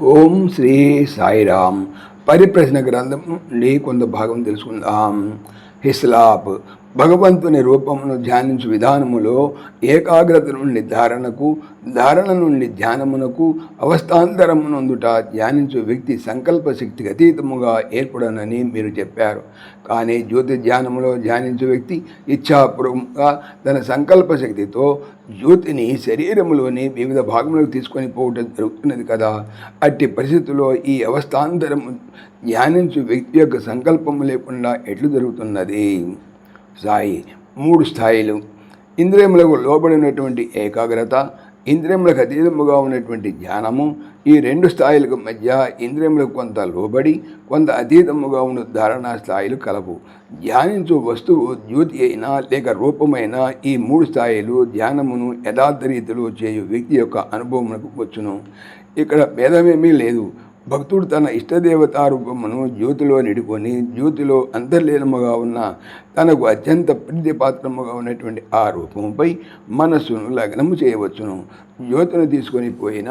ఓం శ్రీ సాయిరామ్. పరిప్రశ్న గ్రంథం నుండి కొంత భాగం తెలుసుకుందాం. హిస్లాప్ భగవంతుని రూపమును ధ్యానించు విధానములో ఏకాగ్రత నుండి ధారణకు ధారణ నుండి ధ్యానమునకు అవస్థాంతరమునందుట ధ్యానించు వ్యక్తి సంకల్ప శక్తికి అతీతముగా ఏర్పడనని మీరు చెప్పారు. కానీ జ్యోతి ధ్యానములో ధ్యానించు వ్యక్తి ఇచ్ఛాపూర్వకంగా తన సంకల్ప శక్తితో జ్యోతిని శరీరములోని వివిధ భాగములకు తీసుకొని పోవటం జరుగుతున్నది కదా. అట్టి పరిస్థితుల్లో ఈ అవస్థాంతరము ధ్యానించు వ్యక్తి యొక్క సంకల్పము లేకుండా ఎట్లు జరుగుతున్నది? స్థాయి మూడు స్థాయిలు. ఇంద్రియములకు లోబడినటువంటి ఏకాగ్రత ఇంద్రియములకు అతీతముగా ఉన్నటువంటి ధ్యానము ఈ రెండు స్థాయిలకు మధ్య ఇంద్రియములకు కొంత లోబడి కొంత అతీతముగా ఉన్న ధారణా స్థాయిలు కలవు. ధ్యానించు వస్తువు జ్యోతి అయినా లేక రూపమైనా ఈ మూడు స్థాయిలు ధ్యానమును యథార్థ రీతిలో చేయు వ్యక్తి యొక్క అనుభవమునకు వచ్చును. ఇక్కడ భేదమేమీ లేదు. భక్తుడు తన ఇష్టదేవతా రూపమును జ్యోతిలో నిడుకొని జ్యోతిలో అంతర్లీనముగా ఉన్న తనకు అత్యంత ప్రీతిపాత్రముగా ఉన్నటువంటి ఆ రూపముపై మనస్సును లగ్నము చేయవచ్చును. జ్యోతిని తీసుకొని పోయిన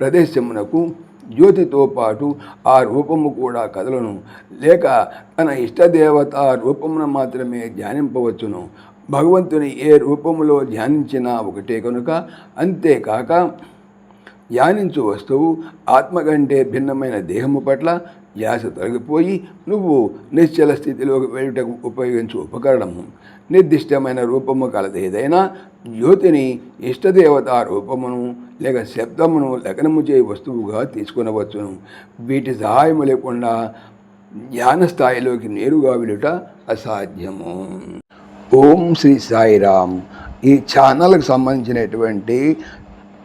ప్రదేశమునకు జ్యోతితో పాటు ఆ రూపము కూడా కదలను. లేక తన ఇష్టదేవత రూపమును మాత్రమే ధ్యానింపవచ్చును. భగవంతుని ఏ రూపములో ధ్యానించినా ఒకటే కనుక అంతేకాక యానించు వస్తువు ఆత్మ కంటే భిన్నమైన దేహము పట్ల యాస తొలగిపోయి నువ్వు నిశ్చల స్థితిలోకి వెళ్ళటకు ఉపయోగించు ఉపకరణము. నిర్దిష్టమైన రూపము కలది ఏదైనా జ్యోతిని ఇష్టదేవత రూపమును లేక శబ్దమును లగ్నము చేయ వస్తువుగా తీసుకునవచ్చును. వీటి సహాయము లేకుండా జ్ఞాన స్థాయిలోకి నేరుగా వెళ్ళుట అసాధ్యము. ఓం శ్రీ సాయిరామ్. ఈ ఛానల్కి సంబంధించినటువంటి